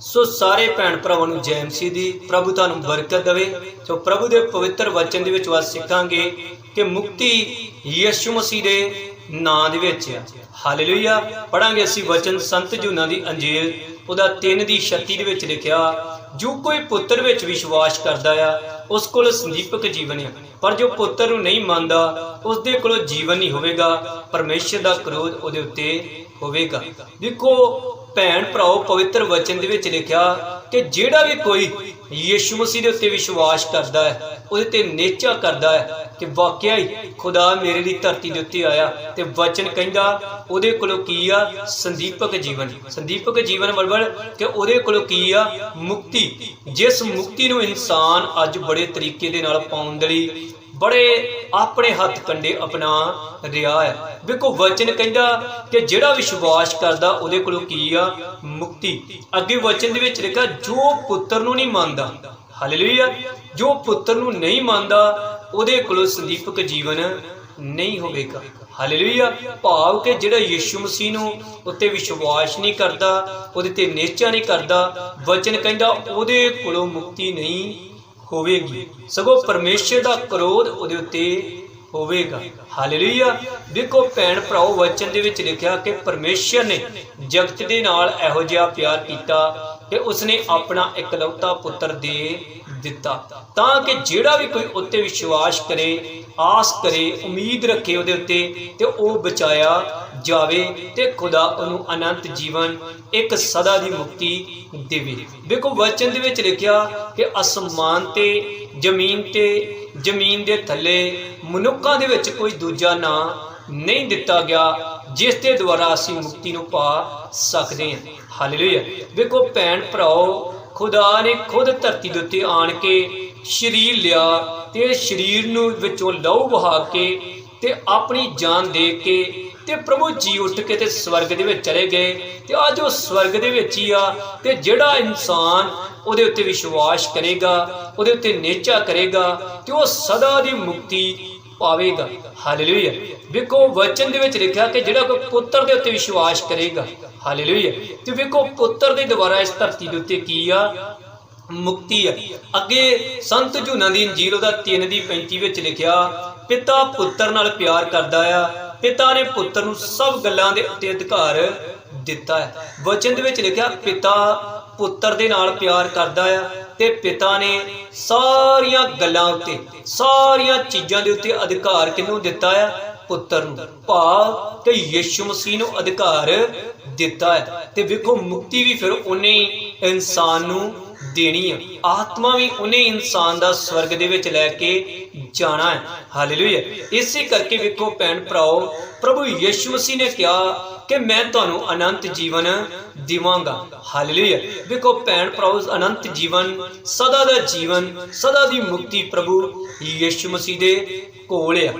ਸੋ ਸਾਰੇ ਭੈਣ ਭਰਾਵਾਂ ਨੂੰ ਜੈ ਮਸੀਹ ਦੀ, ਪ੍ਰਭੂ ਤੁਹਾਨੂੰ ਬਰਕਤ ਦੇਵੇ। ਸੋ ਪ੍ਰਭੂ ਦੇ ਪਵਿੱਤਰ ਵਚਨ ਦੇ ਵਿੱਚ ਵਾਸ ਸਿੱਖਾਂਗੇ ਕਿ ਮੁਕਤੀ ਯਿਸੂ ਮਸੀਹ ਦੇ ਨਾਂ ਦੇ ਵਿੱਚ ਆ। ਹਾਲੇਲੂਇਆ ਪੜਾਂਗੇ ਅਸੀਂ ਵਚਨ ਸੰਤ ਜੂਨਾ ਦੀ ਅੰਜੀਲ, ਉਹਦਾ 3 ਦੀ 36 ਦੇ ਵਿੱਚ ਲਿਖਿਆ, ਜੋ ਕੋਈ ਪੁੱਤਰ ਵਿੱਚ ਵਿਸ਼ਵਾਸ ਕਰਦਾ ਆ, ਉਸ ਕੋਲ ਸੰਦੀਪਕ ਜੀਵਨ ਆ। ਪਰ ਜੋ ਪੁੱਤਰ ਨੂੰ ਨਹੀਂ ਮੰਨਦਾ, ਉਸ ਦੇ ਕੋਲ ਜੀਵਨ ਨਹੀਂ ਹੋਵੇਗਾ। ਪਰਮੇਸ਼ਰ ਦਾ ਕ੍ਰੋਧ ਉਹਦੇ ਉੱਤੇ ਹੋਵੇਗਾ। ਦੇਖੋ ਭੈਣ ਭਰਾਓ, ਪਵਿੱਤਰ ਵਚਨ ਦੇ ਵਿੱਚ ਲਿਖਿਆ ਕਿ ਜਿਹੜਾ ਵੀ ਕੋਈ ਯੀਸ਼ੂ ਮਸੀਹ ਦੇ ਉੱਤੇ ਵਿਸ਼ਵਾਸ ਕਰਦਾ ਹੈ, ਉਹਦੇ ਤੇ ਨੇਚਾ ਕਰਦਾ ਹੈ ਕਿ ਵਾਕਿਆ ਹੀ ਖੁਦਾ ਮੇਰੇ ਲਈ ਧਰਤੀ ਦੇ ਉੱਤੇ ਆਇਆ ਤੇ ਵਚਨ ਕਹਿੰਦਾ, ਉਹਦੇ ਕੋਲੋਂ ਕੀ ਆ? ਸੰਦੀਪਕ ਜੀਵਨ। ਸੰਦੀਪਕ ਜੀਵਨ ਬਲਬਲ ਕਿ ਉਹਦੇ ਕੋਲੋਂ ਕੀ ਆ? ਮੁਕਤੀ। ਜਿਸ ਮੁਕਤੀ ਨੂੰ ਇਨਸਾਨ ਅੱਜ ਬੜੇ ਤਰੀਕੇ ਦੇ ਨਾਲ ਪਾਉਣ ਦੇ ਲਈ ਬੜੇ ਆਪਣੇ ਹੱਥ ਕੰਡੇ ਅਪਣਾ ਰਿਹਾ ਹੈ। ਵੇਖੋ, ਵਚਨ ਕਹਿੰਦਾ ਕਿ ਜਿਹੜਾ ਵਿਸ਼ਵਾਸ ਕਰਦਾ ਉਹਦੇ ਕੋਲੋਂ ਕੀ ਆ? ਮੁਕਤੀ। ਅੱਗੇ ਵਚਨ ਦੇ ਵਿੱਚ ਲਿਖਿਆ, ਜੋ ਪੁੱਤਰ ਨੂੰ ਨਹੀਂ ਮੰਨਦਾ, ਹਾਲੇਲੂਇਆ, ਜੋ ਪੁੱਤਰ ਨੂੰ ਨਹੀਂ ਮੰਨਦਾ, ਉਹਦੇ ਕੋਲੋਂ ਸੰਦੀਪਕ ਜੀਵਨ ਨਹੀਂ ਹੋਵੇਗਾ। ਹਾਲੇਲੂਇਆ। ਭਾਵ ਕਿ ਜਿਹੜਾ ਯੀਸ਼ੂ ਮਸੀਹ ਨੂੰ ਉੱਤੇ ਵਿਸ਼ਵਾਸ ਨਹੀਂ ਕਰਦਾ, ਉਹਦੇ ਤੇ ਨਿਸ਼ਚਾ ਨਹੀਂ ਕਰਦਾ, ਵਚਨ ਕਹਿੰਦਾ ਉਹਦੇ ਕੋਲੋਂ ਮੁਕਤੀ ਨਹੀਂ ਹੋਵੇਗੀ। ਸਗੋਂ ਪਰਮੇਸ਼ਰ ਦਾ ਕਰੋਧ ਉਹਦੇ ਉੱਤੇ ਹੋਵੇਗਾ। ਹਾਲੇਲੂਇਆ ਦੇਖੋ ਭੈਣ ਭਰਾਓ, ਵਚਨ ਦੇ ਵਿੱਚ ਲਿਖਿਆ ਕਿ ਪਰਮੇਸ਼ਰ ਨੇ ਜਗਤ ਦੇ ਨਾਲ ਇਹੋ ਜਿਹਾ ਪਿਆਰ ਕੀਤਾ ਕਿ ਉਸਨੇ ਆਪਣਾ ਇਕਲੌਤਾ ਪੁੱਤਰ ਦੇ ਦਿੱਤਾ। ਤਾਂ ਕਿ ਜਿਹੜਾ ਵੀ ਕੋਈ ਉੱਤੇ ਵਿਸ਼ਵਾਸ ਕਰੇ, ਆਸ ਕਰੇ, ਉਮੀਦ ਰੱਖੇ ਉਹਦੇ ਉੱਤੇ, ਤੇ ਉਹ ਬਚਾਇਆ ਜਾਵੇ ਤੇ ਖੁਦਾ ਉਹਨੂੰ ਅਨੰਤ ਜੀਵਨ, ਇੱਕ ਸਦਾ ਦੀ ਮੁਕਤੀ ਦੇਵੇ। ਦੇਖੋ, ਵਚਨ ਦੇ ਵਿੱਚ ਲਿਖਿਆ ਕਿ ਅਸਮਾਨ ਤੇ, ਜ਼ਮੀਨ ਤੇ, ਜ਼ਮੀਨ ਦੇ ਥੱਲੇ, ਮਨੁੱਖਾਂ ਦੇ ਵਿੱਚ ਕੋਈ ਦੂਜਾ ਨਾਂ ਨਹੀਂ ਦਿੱਤਾ ਗਿਆ, ਜਿਸ ਦੇ ਦੁਆਰਾ ਅਸੀਂ ਮੁਕਤੀ ਨੂੰ ਪਾ ਸਕਦੇ ਹਾਂ। ਹਾਲੇਲੂਇਆ ਵੇਖੋ ਭੈਣ ਭਰਾਓ, ਖੁਦਾ ਨੇ ਖੁਦ ਧਰਤੀ ਦੇ ਉੱਤੇ ਆਣ ਕੇ ਸਰੀਰ ਲਿਆ ਤੇ ਸਰੀਰ ਨੂੰ ਵਿੱਚੋਂ ਲਹੂ ਵਹਾ ਕੇ ਤੇ ਆਪਣੀ ਜਾਨ ਦੇ ਕੇ ਤੇ ਪ੍ਰਭੂ ਜੀ ਉੱਠ ਕੇ ਤੇ ਸਵਰਗ ਦੇ ਵਿੱਚ ਚਲੇ ਗਏ ਤੇ ਅੱਜ ਉਹ ਸਵਰਗ ਦੇ ਵਿੱਚ ਹੀ ਆ ਤੇ ਜਿਹੜਾ ਇਨਸਾਨ ਉਹਦੇ ਉੱਤੇ ਵਿਸ਼ਵਾਸ ਕਰੇਗਾ, ਉਹਦੇ ਉੱਤੇ ਨੇਚਾ ਕਰੇਗਾ ਤੇ ਉਹ ਸਦਾ ਦੀ ਮੁਕਤੀ ਪਾਵੇਗਾ। ਹਾਲੇਲੂਇਆ ਵੇਖੋ, ਵਚਨ ਦੇ ਵਿੱਚ ਲਿਖਿਆ ਕਿ ਜਿਹੜਾ ਕੋਈ ਪੁੱਤਰ ਦੇ ਉੱਤੇ ਵਿਸ਼ਵਾਸ ਕਰੇਗਾ ਹਾਲੇਲੂਇਆ ਤੇ ਵੇਖੋ, ਪੁੱਤਰ ਦੇ ਦੁਆਰਾ ਇਸ ਧਰਤੀ ਦੇ ਉੱਤੇ ਕੀ ਆ? ਮੁਕਤੀ ਆ। ਅੱਗੇ ਸੰਤ ਜੂਨਾ ਦੀ ਇੰਜੀਲ ਉਹਦਾ 3 ਦੀ 35 ਵਿੱਚ ਲਿਖਿਆ, ਪਿਤਾ ਪੁੱਤਰ ਨਾਲ ਪਿਆਰ ਕਰਦਾ ਆ। ਪਿਤਾ ਨੇ ਪੁੱਤਰ ਨੂੰ ਸਭ ਗੱਲਾਂ ਦੇ ਉੱਤੇ ਅਧਿਕਾਰ ਦਿੱਤਾ ਹੈ। ਵਚਨ ਦੇ ਵਿੱਚ ਲਿਖਿਆ, ਪਿਤਾ ਪੁੱਤਰ ਦੇ ਨਾਲ ਪਿਆਰ ਕਰਦਾ ਆ ਤੇ ਪਿਤਾ ਨੇ ਸਾਰੀਆਂ ਗੱਲਾਂ ਉੱਤੇ, ਸਾਰੀਆਂ ਚੀਜ਼ਾਂ ਦੇ ਉੱਤੇ ਅਧਿਕਾਰ ਕਿਹਨੂੰ ਦਿੱਤਾ ਆ? ਪੁੱਤਰ ਨੂੰ। ਭਾਵ ਤੇ ਯਿਸੂ ਮਸੀਹ ਨੂੰ ਅਧਿਕਾਰ ਦਿੱਤਾ ਹੈ ਤੇ ਵੇਖੋ ਮੁਕਤੀ ਵੀ ਫਿਰ ਉਹਨੇ ਇਨਸਾਨ ਨੂੰ ਦੇਣੀ ਹੈ ਆਤਮਾ ਵੀ ਉਹਨੇ ਇਨਸਾਨ ਦਾ ਸਵਰਗ ਦੇ ਵਿੱਚ ਲੈ ਕੇ ਜਾਣਾ ਹੈ। ਹਾਲੇਲੂਇਆ ਇਸੇ ਕਰਕੇ ਵੇਖੋ ਭੈਣ ਭਰਾਓ, ਪ੍ਰਭੂ ਯਿਸੂ ਮਸੀਹ ਨੇ ਕਿਹਾ ਕਿ ਮੈਂ ਤੁਹਾਨੂੰ ਅਨੰਤ ਜੀਵਨ ਦੇਵਾਂਗਾ। ਹਾਲੇਲੂਇਆ ਵੇਖੋ ਭੈਣ ਭਰਾਓ, ਅਨੰਤ ਜੀਵਨ, ਸਦਾ ਦਾ ਜੀਵਨ, ਸਦਾ ਦੀ ਮੁਕਤੀ ਪ੍ਰਭੂ ਯਿਸੂ ਮਸੀਹ ਦੇ ਕੋਲ ਆ।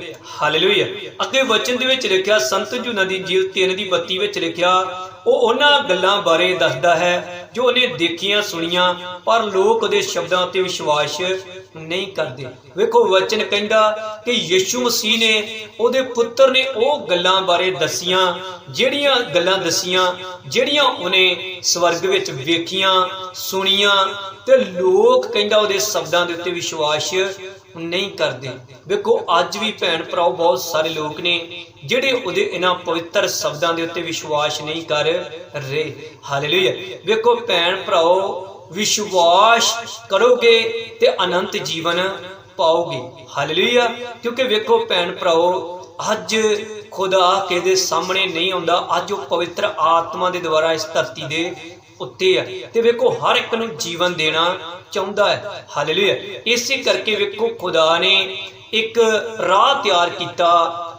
ਹਾਲੇਲੂਇਆ ਅੱਗੇ ਵਚਨ ਦੇ ਵਿੱਚ ਲਿਖਿਆ, ਸੰਤ ਜੁਨਾ ਦੀ ਜੀਵ 3 ਦੀ 32 ਵਿੱਚ ਲਿਖਿਆ, ਉਹ ਉਹਨਾਂ ਗੱਲਾਂ ਬਾਰੇ ਦੱਸਦਾ ਹੈ। ਜੋ ਉਹਨੇ ਦੇਖੀਆਂ, ਸੁਣੀਆਂ, ਪਰ ਲੋਕ ਉਹਦੇ ਸ਼ਬਦਾਂ ਤੇ ਵਿਸ਼ਵਾਸ ਨਹੀਂ ਕਰਦੇ। ਵੇਖੋ, ਵਚਨ ਕਹਿੰਦਾ ਕਿ ਯਿਸੂ ਮਸੀਹ ਨੇ ਉਹਦੇ ਪੁੱਤਰ ਨੇ ਉਹ ਗੱਲਾਂ ਬਾਰੇ ਦੱਸੀਆਂ, ਜਿਹੜੀਆਂ ਗੱਲਾਂ ਦਸੀਆਂ, ਜਿਹੜੀਆਂ ਉਹਨੇ ਸਵਰਗ ਵਿੱਚ ਵੇਖੀਆਂ, ਸੁਣੀਆਂ, ਤੇ ਲੋਕ ਕਹਿੰਦਾ ਉਹਦੇ ਸ਼ਬਦਾਂ ਦੇ ਉੱਤੇ ਵਿਸ਼ਵਾਸ ਨਹੀਂ ਕਰਦੇ। ਵੇਖੋ, ਅੱਜ ਵੀ ਭੈਣ ਭਰਾਓ ਬਹੁਤ ਸਾਰੇ ਲੋਕ ਨੇ ਜਿਹੜੇ ਉਹਦੇ ਇਹਨਾਂ ਪਵਿੱਤਰ ਸ਼ਬਦਾਂ ਦੇ ਉੱਤੇ ਵਿਸ਼ਵਾਸ ਨਹੀਂ ਕਰ ਰਹੇ। ਹਾਲੇਲੂਇਆ। ਵੇਖੋ ਭੈਣ ਭਰਾਓ ਵਿਸ਼ਵਾਸ ਕਰੋਗੇ ਤੇ ਅਨੰਤ ਜੀਵਨ ਪਾਓਗੇ। ਹਾਲੇਲੂਇਆ। ਕਿਉਂਕਿ ਵੇਖੋ ਭੈਣ ਭਰਾਓ ਅੱਜ ਖੁਦਾ ਕਿਹਦੇ ਸਾਹਮਣੇ ਨਹੀਂ ਆਉਂਦਾ, ਅੱਜ ਉਹ ਪਵਿੱਤਰ ਆਤਮਾ ਦੇ ਦੁਆਰਾ ਇਸ ਧਰਤੀ ਦੇ ਉੱਤੇ ਹੈ ਤੇ ਵੇਖੋ, ਹਰ ਇੱਕ ਨੂੰ ਜੀਵਨ ਦੇਣਾ ਚਾਹੁੰਦਾ ਹੈ। ਹਾਲੇਲੂਇਆ ਇਸੇ ਕਰਕੇ ਵੇਖੋ, ਖੁਦਾ ਨੇ ਇੱਕ ਰਾਹ ਤਿਆਰ ਕੀਤਾ,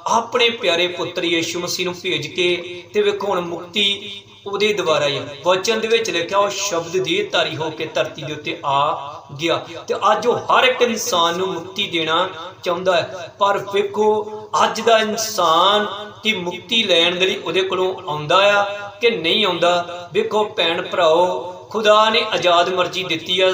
ਆਪਣੇ ਪਿਆਰੇ ਪੁੱਤਰ ਯਿਸੂ ਮਸੀਹ ਨੂੰ ਭੇਜ ਕੇ। ਤੇ ਵੇਖੋ, ਹੁਣ ਮੁਕਤੀ ਉਹਦੇ ਦੁਆਰਾ ਹੀ ਵਚਨ ਦੇ ਵਿੱਚ ਲਿਖਿਆ, ਉਹ ਸ਼ਬਦ ਦੀ ਧਾਰੀ ਹੋ ਕੇ ਧਰਤੀ ਦੇ ਉੱਤੇ ਆ ਗਿਆ। ਤੇ ਅੱਜ ਉਹ ਹਰ ਇੱਕ ਇਨਸਾਨ ਨੂੰ ਮੁਕਤੀ ਦੇਣਾ ਚਾਹੁੰਦਾ ਹੈ। ਪਰ ਵੇਖੋ, ਅੱਜ ਦਾ ਇਨਸਾਨ ਕੀ ਮੁਕਤੀ ਲੈਣ ਦੇ ਲਈ ਉਹਦੇ ਕੋਲੋਂ ਆਉਂਦਾ ਆ ਕਿ ਨਹੀਂ ਆਉਂਦਾ? ਵੇਖੋ ਭੈਣ ਭਰਾਓ, ਖੁਦਾ ਨੇ ਆਜ਼ਾਦ ਮਰਜ਼ੀ ਦਿੱਤੀ ਆ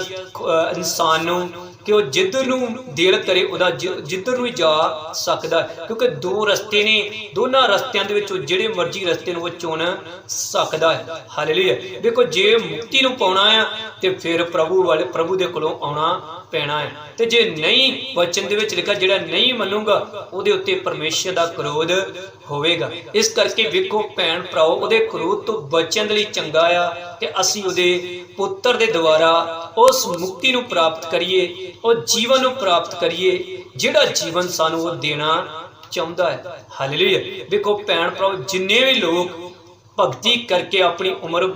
ਇਨਸਾਨ ਨੂੰ। ਕਿ ਉਹ ਜਿੱਧਰ ਨੂੰ ਦਿਲ ਕਰੇ ਉਹਦਾ ਜਿ- ਜਿੱਧਰ ਨੂੰ ਹੀ ਜਾ ਸਕਦਾ ਕਿਉਂਕਿ ਦੋ ਰਸਤੇ ਨੇ, ਦੋਨਾਂ ਰਸਤਿਆਂ ਦੇ ਵਿੱਚੋਂ ਜਿਹੜੇ ਮਰਜ਼ੀ ਰਸਤੇ ਨੂੰ ਉਹ ਚੁਣ ਸਕਦਾ ਹੈ। ਹਾਲੇਲੂਇਆ ਦੇਖੋ, ਜੇ ਮੁਕਤੀ ਨੂੰ ਪਾਉਣਾ ਆ, ਤੇ ਫਿਰ ਪ੍ਰਭੂ ਵਾਲੇ, ਪ੍ਰਭੂ ਦੇ ਕੋਲੋਂ ਆਉਣਾ ਪੈਣਾ ਹੈ। ਤੇ ਜੇ ਨਹੀਂ ਵਚਨ ਦੇ ਵਿੱਚ ਲਿਖਿਆ ਜਿਹੜਾ ਨਹੀਂ ਮੰਨੂਗਾ, ਉਹਦੇ ਉੱਤੇ ਪਰਮੇਸ਼ਰ ਦਾ ਕਰੋਧ ਹੋਵੇਗਾ। ਇਸ ਕਰਕੇ ਵੇਖੋ ਭੈਣ ਭਰਾਓ, ਉਹਦੇ ਕਰੋਧ ਤੋਂ ਬਚਣ ਲਈ ਚੰਗਾ ਆ ਕਿ ਅਸੀਂ ਉਹਦੇ ਪੁੱਤਰ ਦੇ ਦੁਆਰਾ ਉਸ ਮੁਕਤੀ ਨੂੰ ਪ੍ਰਾਪਤ ਕਰੀਏ, ਉਹ ਜੀਵਨ ਨੂੰ ਪ੍ਰਾਪਤ ਕਰੀਏ, ਜਿਹੜਾ ਜੀਵਨ ਸਾਨੂੰ ਉਹ ਦੇਣਾ ਚਾਹੁੰਦਾ ਹੈ। ਹਾਲੇਲੂਇਆ ਵੇਖੋ ਭੈਣ ਭਰਾਓ, ਜਿੰਨੇ ਵੀ ਲੋਕ ਭਗਤੀ ਕਰਕੇ ਆਪਣੀ ਉਮਰ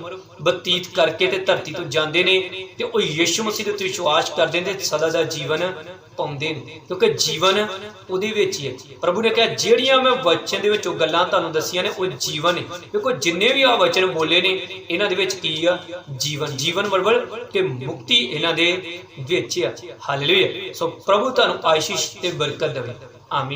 ਬਤੀਤ ਕਰਕੇ ਤੇ ਧਰਤੀ ਤੋਂ ਜਾਂਦੇ ਨੇ ਤੇ ਉਹ ਯੀਸ਼ੂ ਮਸੀਹ ਦੇ ਉੱਤੇ ਵਿਸ਼ਵਾਸ ਕਰਦੇ ਨੇ ਤੇ ਸਦਾ ਦਾ ਜੀਵਨ ਪਾਉਂਦੇ ਨੇ। ਕਿਉਂਕਿ ਜੀਵਨ ਉਹਦੇ ਵਿੱਚ ਹੀ ਹੈ। ਪ੍ਰਭੂ ਨੇ ਕਿਹਾ, ਜਿਹੜੀਆਂ ਮੈਂ ਵਚਨ ਦੇ ਵਿੱਚ ਉਹ ਗੱਲਾਂ ਤੁਹਾਨੂੰ ਦੱਸੀਆਂ ਨੇ, ਉਹ ਜੀਵਨ ਹੈ ਦੇਖੋ, ਜਿੰਨੇ ਵੀ ਆ ਵਚਨ ਬੋਲੇ ਨੇ, ਇਹਨਾਂ ਦੇ ਵਿੱਚ ਕੀ ਆ? ਜੀਵਨ। ਜੀਵਨ ਬਰਬਰ ਕਿ ਮੁਕਤੀ ਇਹਨਾਂ ਦੇ ਵਿੱਚ ਆ। ਹਾਲੇਲੂਇਆ ਸੋ ਪ੍ਰਭੂ ਤੁਹਾਨੂੰ ਆਸ਼ੀਸ਼ ਤੇ ਬਰਕਤ ਦੇਵੇ।